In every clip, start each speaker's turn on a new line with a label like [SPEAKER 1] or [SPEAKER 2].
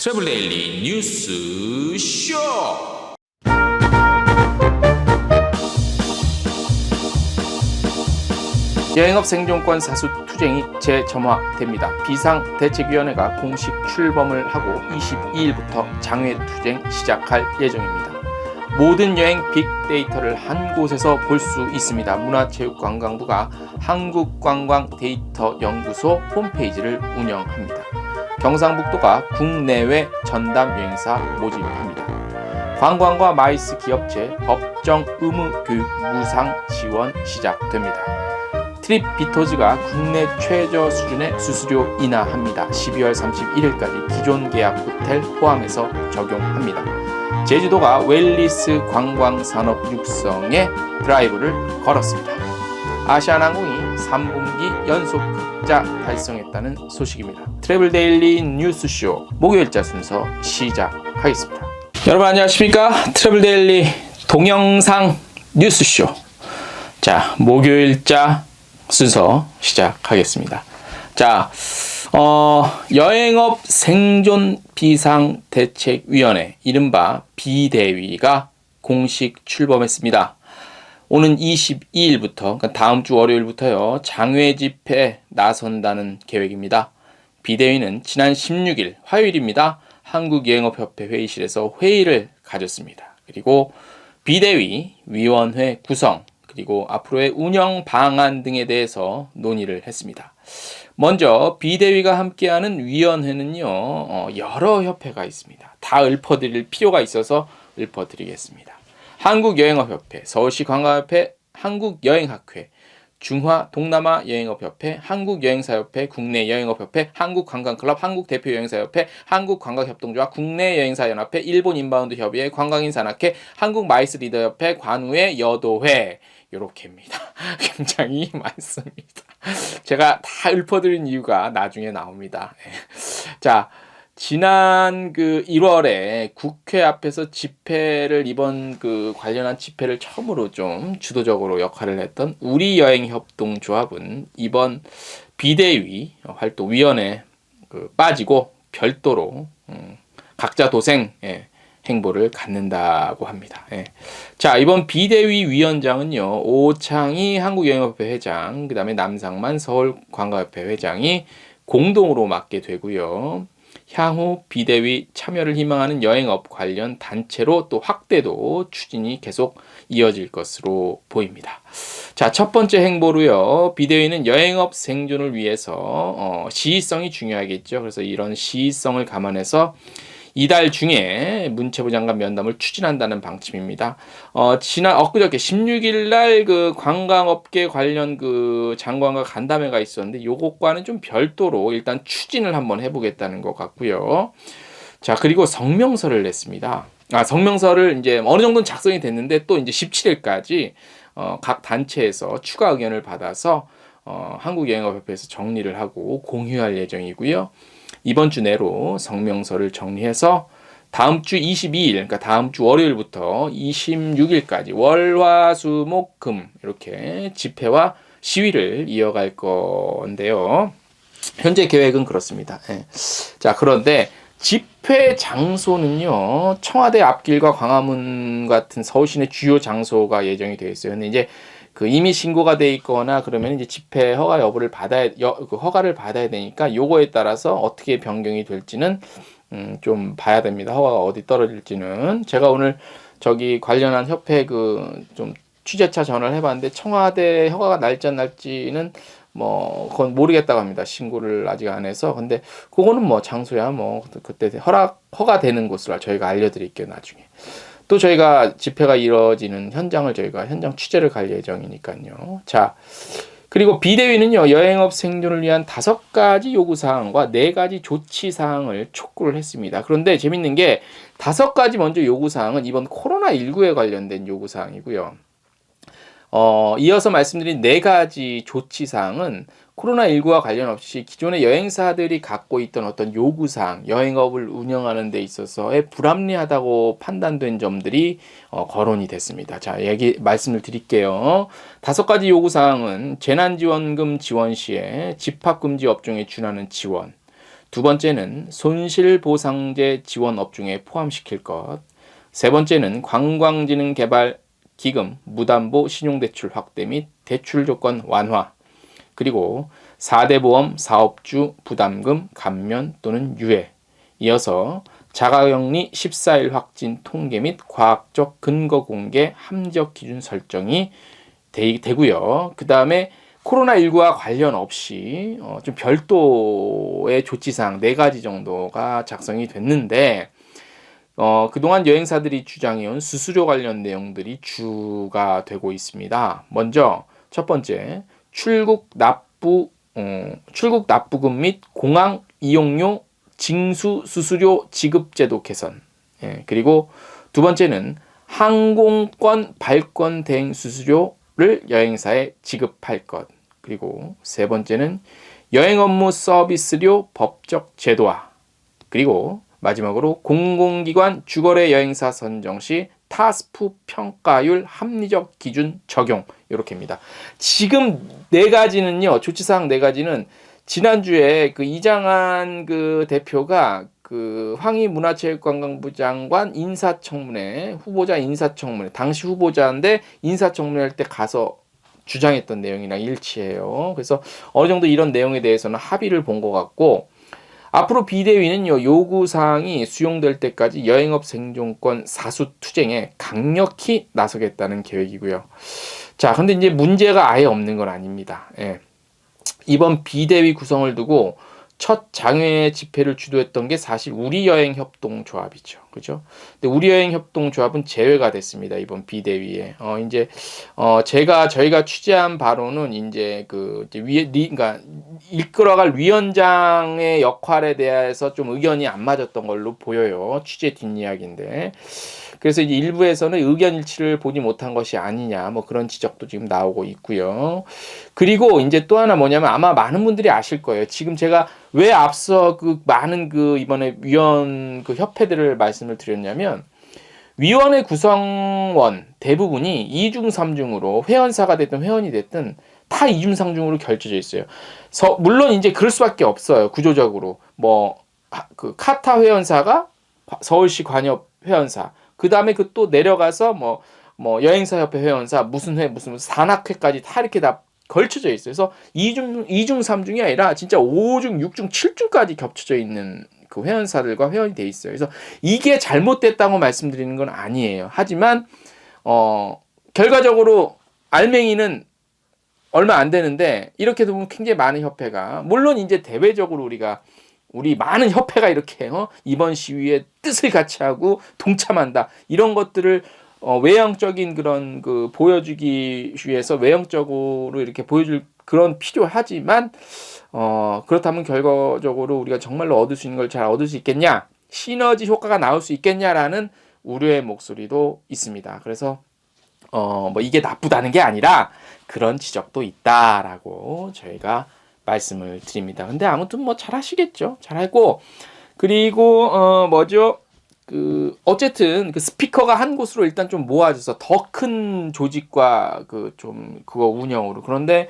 [SPEAKER 1] 트래블 데일리 뉴스 쇼.
[SPEAKER 2] 여행업 생존권 사수 투쟁이 재점화됩니다. 비상대책위원회가 공식 출범을 하고 22일부터 장외 투쟁 시작할 예정입니다. 모든 여행 빅데이터를 한 곳에서 볼 수 있습니다. 문화체육관광부가 한국관광데이터연구소 홈페이지를 운영합니다. 경상북도가 국내외 전담 여행사 모집합니다. 관광과 마이스 기업체 법정 의무 교육 무상 지원 시작됩니다. 트립 비토즈가 국내 최저 수준의 수수료 인하합니다. 12월 31일까지 기존 계약 호텔 포함해서 적용합니다. 제주도가 웰리스 관광 산업 육성에 드라이브를 걸었습니다. 아시아나항공이 3분기 연속 흑자 달성했다는 소식입니다. 트래블 데일리 뉴스쇼 목요일자 순서 시작하겠습니다. 여러분 안녕하십니까? 트래블 데일리 동영상 뉴스쇼. 자, 목요일자 순서 시작하겠습니다. 자, 어, 여행업 생존 비상대책위원회, 이른바 비대위가 공식 출범했습니다. 오는 22일부터, 그러니까 다음 주 월요일부터요, 장외 집회 나선다는 계획입니다. 비대위는 지난 16일 화요일입니다. 한국여행업협회 회의실에서 회의를 가졌습니다. 그리고 비대위 위원회 구성, 그리고 앞으로의 운영 방안 등에 대해서 논의를 했습니다. 먼저 비대위가 함께하는 위원회는요 어, 여러 협회가 있습니다. 다 읊어드릴 필요가 있어서 읊어드리겠습니다. 한국여행업협회, 서울시 관광협회, 한국여행학회, 중화 동남아 여행업협회, 한국여행사협회, 국내 여행업협회, 한국관광클럽, 한국대표여행사협회, 한국관광협동조합, 국내 여행사연합회, 일본 인바운드 협의회, 관광인산학회, 한국마이스리더협회, 관우회, 여도회 요렇게입니다. 굉장히 많습니다. 제가 다 읊어드린 이유가 나중에 나옵니다. 예. 자, 지난 그 1월에 국회 앞에서 집회를 이번 그 관련한 집회를 처음으로 좀 주도적으로 역할을 했던 우리 여행 협동 조합은 이번 비대위 활동 위원회 그 빠지고 별도로 음, 각자 도생 예, 행보를 갖는다고 합니다. 예. 자 이번 비대위 위원장은요 오창희 한국여행협회 회장, 그 다음에 남상만 서울관광협회 회장이 공동으로 맡게 되고요. 향후 비대위 참여를 희망하는 여행업 관련 단체로 또 확대도 추진이 계속 이어질 것으로 보입니다. 자, 첫 번째 행보로요. 비대위는 여행업 생존을 위해서 어, 시의성이 중요하겠죠. 그래서 이런 시의성을 감안해서 이달 중에 문체부 장관 면담을 추진한다는 방침입니다. 어, 지난 엊그저께 16일 날 그 관광업계 관련 그 장관과 간담회가 있었는데 요것과는 좀 별도로 일단 추진을 한번 해보겠다는 것 같고요. 자, 그리고 성명서를 냈습니다. 아, 성명서를 이제 어느 정도는 작성이 됐는데 또 이제 17일까지 어, 각 단체에서 추가 의견을 받아서 어, 한국여행업협회에서 정리를 하고 공유할 예정이고요. 이번 주 내로 성명서를 정리해서 다음 주 22일, 그러니까 다음 주 월요일부터 26일까지 월화수목금 이렇게 집회와 시위를 이어갈 건데요. 현재 계획은 그렇습니다. 예. 자, 그런데 집회 장소는요, 청와대 앞길과 광화문 같은 서울 시내 주요 장소가 예정이 되어 있어요. 근데 이제 그 이미 신고가 돼 있거나 그러면 이제 집회 허가 여부를 받아야 여, 그 허가를 받아야 되니까 요거에 따라서 어떻게 변경이 될지는 음, 좀 봐야 됩니다. 허가가 어디 떨어질지는 제가 오늘 저기 관련한 협회 그 좀 취재차 전화를 해봤는데 청와대 허가가 날지 안 날지는 뭐 그건 모르겠다고 합니다. 신고를 아직 안 해서 근데 그거는 뭐 장소야 뭐 그때 허락 허가되는 곳으로 저희가 알려드릴게요 나중에. 또 저희가 집회가 이루어지는 현장을 저희가 현장 취재를 갈 예정이니까요. 자, 그리고 비대위는요, 여행업 생존을 위한 다섯 가지 요구사항과 네 가지 조치사항을 촉구를 했습니다. 그런데 재밌는 게 다섯 가지 먼저 요구사항은 이번 코로나19에 관련된 요구사항이고요. 어, 이어서 말씀드린 네 가지 조치사항은 코로나19와 관련 없이 기존의 여행사들이 갖고 있던 어떤 요구사항, 여행업을 운영하는 데 있어서의 불합리하다고 판단된 점들이 어, 거론이 됐습니다. 자, 얘기, 말씀을 드릴게요. 다섯 가지 요구사항은 재난지원금 지원 시에 집합금지 업종에 준하는 지원, 두 번째는 손실보상제 지원 업종에 포함시킬 것. 세 번째는 관광진흥개발 기금 무담보 신용대출 확대 및 대출 조건 완화. 그리고 4대 보험 사업주 부담금 감면 또는 유예. 이어서 자가격리 14일 확진 통계 및 과학적 근거 공개 함적 기준 설정이 되, 되고요. 그 다음에 코로나19와 관련 없이 어, 좀 별도의 조치사항 네 가지 정도가 작성이 됐는데 어, 그동안 여행사들이 주장해온 수수료 관련 내용들이 주가 되고 있습니다. 먼저 첫 번째 출국 납부 어, 출국 납부금 및 공항 이용료 징수 수수료 지급 제도 개선. 예, 그리고 두 번째는 항공권 발권 대행 수수료를 여행사에 지급할 것. 그리고 세 번째는 여행 업무 서비스료 법적 제도화. 그리고 마지막으로 공공기관 주거래 여행사 선정 시 타스프 평가율 합리적 기준 적용 이렇게입니다. 지금 네 가지는요 조치사항 네 가지는 지난주에 그 이장한 그 대표가 그 황희 문화체육관광부 장관 인사청문회 후보자 인사청문회 당시 후보자인데 인사청문회 할 때 가서 주장했던 내용이랑 일치해요. 그래서 어느 정도 이런 내용에 대해서는 합의를 본 것 같고 앞으로 비대위는요 요구 사항이 수용될 때까지 여행업 생존권 사수 투쟁에 강력히 나서겠다는 계획이고요. 자, 근데 이제 문제가 아예 없는 건 아닙니다. 예. 이번 비대위 구성을 두고 첫 장외 집회를 주도했던 게 사실 우리 여행 협동 조합이죠. 그죠? 근데 우리 여행 협동 조합은 제외가 됐습니다. 이번 비대위에. 어 이제 어 제가 저희가 취재한 바로는 이제 그 이제 위 리, 그러니까 이끌어갈 위원장의 역할에 대해서 좀 의견이 안 맞았던 걸로 보여요. 취재 뒷이야기인데. 그래서 이제 일부에서는 의견 일치를 보지 못한 것이 아니냐 뭐 그런 지적도 지금 나오고 있고요. 그리고 이제 또 하나 뭐냐면 아마 많은 분들이 아실 거예요. 지금 제가 왜 앞서 그 많은 그 이번에 위원 그 협회들을 말씀을 드렸냐면 위원회 구성원 대부분이 이중삼중으로 회원사가 됐든 회원이 됐든 다 이중삼중으로 결정져 있어요. 서, 물론 이제 그럴 수밖에 없어요. 구조적으로 뭐 그 카타 회원사가 서울시 관협 회원사 그 다음에 그 또 내려가서 뭐, 뭐 여행사협회 회원사 무슨 회 무슨 산악회까지 다 이렇게 다 걸쳐져 있어요. 그래서 이중이중삼중이 아니라 진짜 오중육중칠중까지 겹쳐져 있는 그 회원사들과 회원이 돼 있어요. 그래서 이게 잘못됐다고 말씀드리는 건 아니에요. 하지만 어 결과적으로 알맹이는 얼마 안 되는데 이렇게 보면 굉장히 많은 협회가 물론 이제 대외적으로 우리가 우리 많은 협회가 이렇게 어, 이번 시위에 뜻을 같이 하고 동참한다 이런 것들을 어, 외형적인 그런 그 보여주기 위해서 외형적으로 이렇게 보여줄 그런 필요하지만 어, 그렇다면 결과적으로 우리가 정말로 얻을 수 있는 걸 잘 얻을 수 있겠냐 시너지 효과가 나올 수 있겠냐라는 우려의 목소리도 있습니다. 그래서 어, 뭐 이게 나쁘다는 게 아니라 그런 지적도 있다라고 저희가 말씀을 드립니다. 근데 아무튼 뭐 잘하시겠죠. 잘하고 그리고 어 뭐죠? 그 어쨌든 그 스피커가 한 곳으로 일단 좀 모아져서 더 큰 조직과 그 좀 그거 운영으로 그런데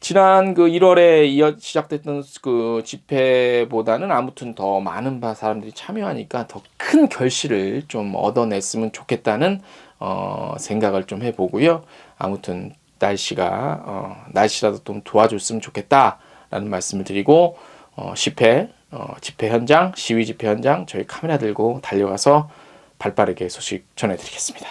[SPEAKER 2] 지난 그 1월에 이어 시작됐던 그 집회보다는 아무튼 더 많은 사람들이 참여하니까 더 큰 결실을 좀 얻어냈으면 좋겠다는 어 생각을 좀 해보고요. 아무튼 날씨가 어, 날씨라도 좀 도와줬으면 좋겠다라는 말씀을 드리고 어, 집회 어, 집회 현장 시위 집회 현장 저희 카메라 들고 달려가서 발빠르게 소식 전해드리겠습니다.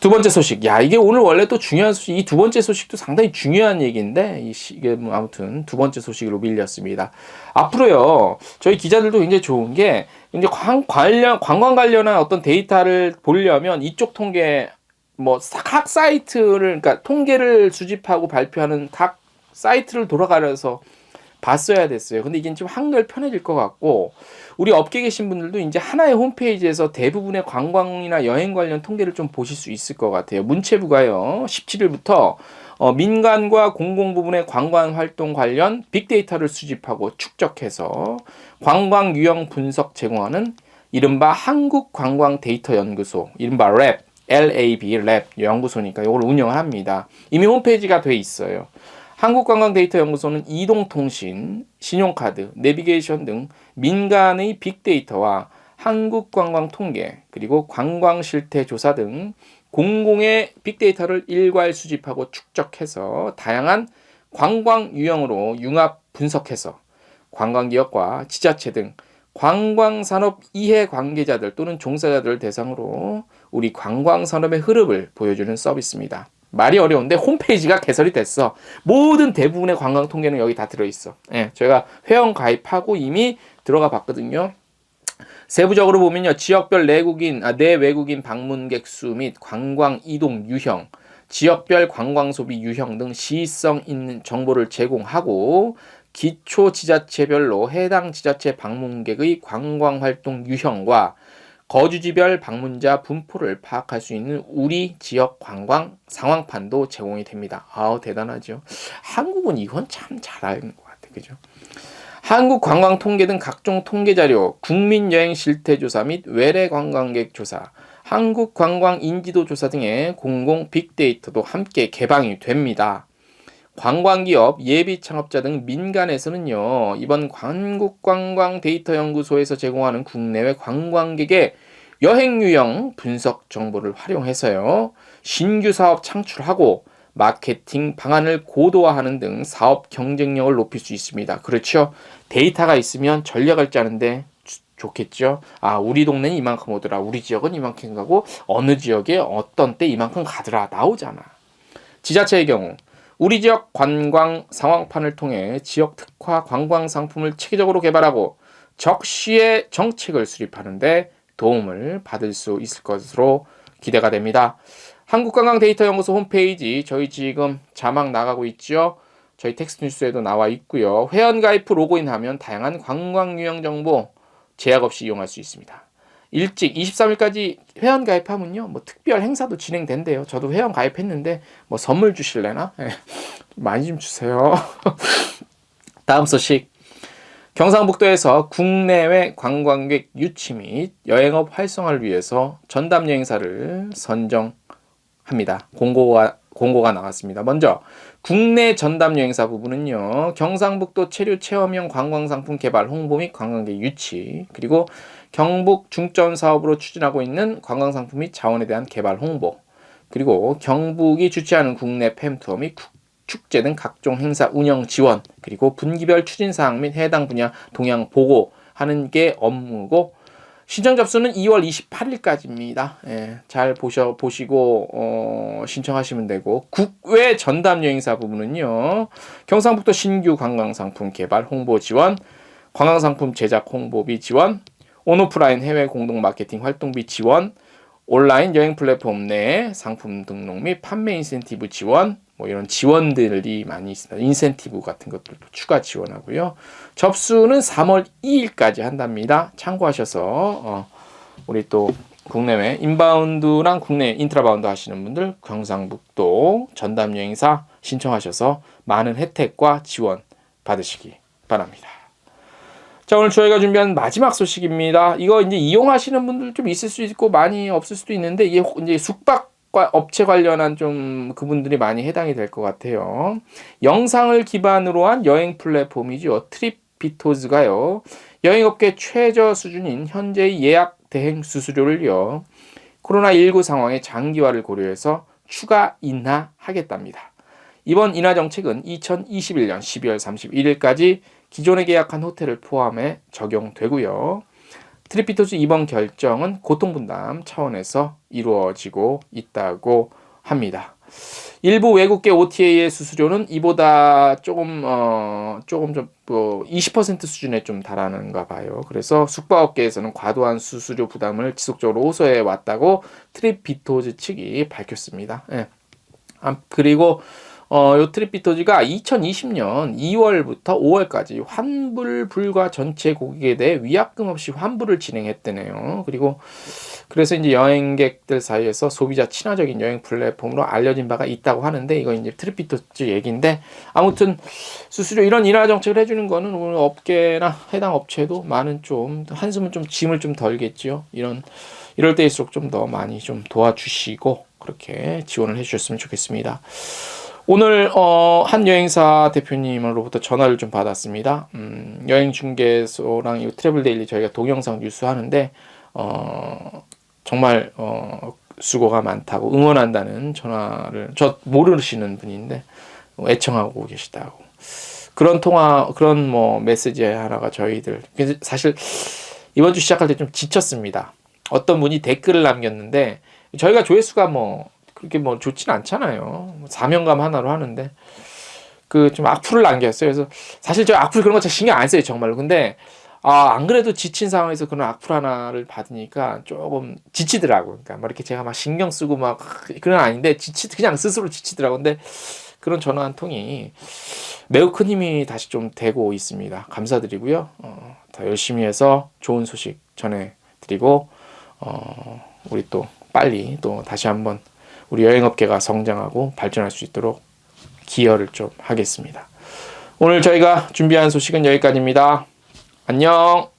[SPEAKER 2] 두 번째 소식. 야, 이게 오늘 원래 또 중요한 소식. 이 두 번째 소식도 상당히 중요한 얘기인데, 이게 뭐 아무튼 두 번째 소식으로 밀렸습니다. 앞으로요, 저희 기자들도 굉장히 좋은 게, 이제 관, 관련, 관광 관련한 어떤 데이터를 보려면 이쪽 통계 뭐 각 사이트를 그러니까 통계를 수집하고 발표하는 각 사이트를 돌아가면서 봤어야 됐어요. 근데 이게 좀 한결 편해질 것 같고 우리 업계 계신 분들도 이제 하나의 홈페이지에서 대부분의 관광이나 여행 관련 통계를 좀 보실 수 있을 것 같아요. 문체부가요. 17일부터 어, 민간과 공공 부분의 관광 활동 관련 빅데이터를 수집하고 축적해서 관광 유형 분석 제공하는 이른바 한국 관광 데이터 연구소, 이른바 랩 LAB 랩 연구소니까 이걸 운영을 합니다. 이미 홈페이지가 돼 있어요. 한국관광데이터연구소는 이동통신, 신용카드, 내비게이션 등 민간의 빅데이터와 한국관광통계 그리고 관광실태조사 등 공공의 빅데이터를 일괄 수집하고 축적해서 다양한 관광 유형으로 융합 분석해서 관광기업과 지자체 등 관광산업 이해 관계자들 또는 종사자들을 대상으로 우리 관광산업의 흐름을 보여주는 서비스입니다. 말이 어려운데 홈페이지가 개설이 됐어. 모든 대부분의 관광 통계는 여기 다 들어있어. 예, 저희가 회원 가입하고 이미 들어가 봤거든요. 세부적으로 보면요. 지역별 내국인, 아, 내외국인 방문객 수 및 관광 이동 유형, 지역별 관광 소비 유형 등 시의성 있는 정보를 제공하고 기초 지자체별로 해당 지자체 방문객의 관광 활동 유형과 거주지별 방문자 분포를 파악할 수 있는 우리 지역 관광 상황판도 제공이 됩니다. 아우 대단하죠. 한국은 이건 참 잘하는 것 같아, 그죠? 한국 관광 통계 등 각종 통계 자료, 국민 여행 실태 조사 및 외래 관광객 조사, 한국 관광 인지도 조사 등의 공공 빅데이터도 함께 개방이 됩니다. 관광기업, 예비 창업자 등 민간에서는요, 이번 한국관광데이터연구소에서 제공하는 국내외 관광객의 여행 유형 분석 정보를 활용해서요, 신규 사업 창출하고 마케팅 방안을 고도화하는 등 사업 경쟁력을 높일 수 있습니다. 그렇죠? 데이터가 있으면 전략을 짜는데 좋겠죠. 아, 우리 동네는 이만큼 오더라. 우리 지역은 이만큼 가고 어느 지역에 어떤 때 이만큼 가더라. 나오잖아. 지자체의 경우 우리 지역 관광 상황판을 통해 지역 특화 관광 상품을 체계적으로 개발하고 적시에 정책을 수립하는데 도움을 받을 수 있을 것으로 기대가 됩니다. 한국관광데이터연구소 홈페이지 저희 지금 자막 나가고 있죠. 저희 텍스트 뉴스에도 나와 있고요. 회원가입 후 로그인하면 다양한 관광 유형 정보 제약 없이 이용할 수 있습니다. 일찍 23일까지 회원 가입하면요. 뭐 특별 행사도 진행된대요. 저도 회원 가입했는데 뭐 선물 주실래나? 네. 많이 좀 주세요. 다음 소식. 경상북도에서 국내외 관광객 유치 및 여행업 활성화를 위해서 전담 여행사를 선정합니다. 공고가 공고가 나왔습니다. 먼저 국내 전담 여행사 부분은요. 경상북도 체류 체험형 관광상품 개발 홍보 및 관광객 유치 그리고 경북 중점 사업으로 추진하고 있는 관광 상품 및 자원에 대한 개발 홍보, 그리고 경북이 주최하는 국내 팸투어 및 축제 등 각종 행사 운영 지원, 그리고 분기별 추진 사항 및 해당 분야 동향 보고 하는 게 업무고 신청 접수는 2월 28일까지입니다. 예, 잘 보셔 보시고 어, 신청하시면 되고 국외 전담 여행사 부분은요. 경상북도 신규 관광 상품 개발 홍보 지원, 관광 상품 제작 홍보비 지원, 온오프라인 해외 공동 마케팅 활동비 지원, 온라인 여행 플랫폼 내 상품 등록 및 판매 인센티브 지원, 뭐 이런 지원들이 많이 있습니다. 인센티브 같은 것들도 추가 지원하고요. 접수는 3월 2일까지 한답니다. 참고하셔서 어, 우리 또 국내외 인바운드랑 국내 인트라바운드 하시는 분들 경상북도 전담 여행사 신청하셔서 많은 혜택과 지원 받으시기 바랍니다. 자, 오늘 저희가 준비한 마지막 소식입니다. 이거 이제 이용하시는 분들 좀 있을 수 있고 많이 없을 수도 있는데 이게 이제 숙박과 업체 관련한 좀 그분들이 많이 해당이 될 것 같아요. 영상을 기반으로 한 여행 플랫폼이죠. 트립비토즈가요. 여행업계 최저 수준인 현재의 예약 대행 수수료를요. 코로나19 상황의 장기화를 고려해서 추가 인하하겠답니다. 이번 인하 정책은 2021년 12월 31일까지 기존에 계약한 호텔을 포함해 적용되고요. 트리피토즈 이번 결정은 고통분담 차원에서 이루어지고 있다고 합니다. 일부 외국계 OTA의 수수료는 이보다 조금 어 조금 좀뭐20% 수준에 좀 달하는가 봐요. 그래서 숙박업계에서는 과도한 수수료 부담을 지속적으로 호소해 왔다고 트리피토즈 측이 밝혔습니다. 예. 아, 그리고 어, 요 트립비토지가 2020년 2월부터 5월까지 환불 불가 전체 고객에 대해 위약금 없이 환불을 진행했대네요. 그리고 그래서 이제 여행객들 사이에서 소비자 친화적인 여행 플랫폼으로 알려진 바가 있다고 하는데 이거 이제 트립비토지 얘기인데 아무튼 수수료 이런 인하 정책을 해주는 거는 오늘 업계나 해당 업체도 많은 좀 한숨은 좀 짐을 좀 덜겠죠. 이런 이럴 때일수록 좀 더 많이 좀 도와주시고 그렇게 지원을 해주셨으면 좋겠습니다. 오늘 어, 한 여행사 대표님으로부터 전화를 좀 받았습니다. 음, 여행 중개소랑 이 트래블 데일리 저희가 동영상 뉴스 하는데 어, 정말 어, 수고가 많다고 응원한다는 전화를 저 모르시는 분인데 애청하고 계시다고 그런 통화 그런 뭐 메시지 하나가 저희들 사실 이번 주 시작할 때 좀 지쳤습니다. 어떤 분이 댓글을 남겼는데 저희가 조회수가 뭐 그렇게 뭐 좋진 않잖아요. 뭐 사명감 하나로 하는데 그 좀 악플을 남겼어요. 그래서 사실 저 악플 그런 거 잘 신경 안 써요 정말로. 근데 아 안 그래도 지친 상황에서 그런 악플 하나를 받으니까 조금 지치더라고. 그러니까 막 이렇게 제가 막 신경 쓰고 막 그런 건 아닌데 지치 그냥 스스로 지치더라고. 근데 그런 전화 한 통이 매우 큰 힘이 다시 좀 되고 있습니다. 감사드리고요. 어, 더 열심히 해서 좋은 소식 전해드리고 어, 우리 또 빨리 또 다시 한번 우리 여행업계가 성장하고 발전할 수 있도록 기여를 좀 하겠습니다. 오늘 저희가 준비한 소식은 여기까지입니다. 안녕.